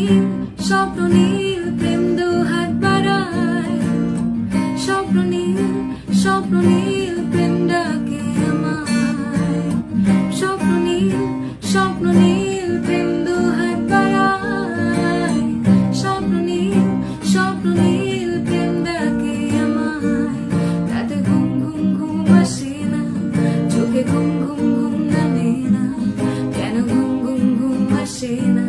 নীল স্বপ্ন নীল প্রেম দু হাত বাড়ায়। স্বপ্ন নীল স্বপ্ন নীল প্রেম ডাকে আমায়। স্বপ্ন নীল স্বপ্ন নীল প্রেম দু হাত বাড়ায়। স্বপ্ন নীল স্বপ্ন নীল প্রেম ডাকে আমায়। রাতে ঘুম ঘুম ঘুম আসে না, চোখে ঘুম ঘুম ঘুম নামে না। কেন ঘুম ঘুম ঘুম আসে না?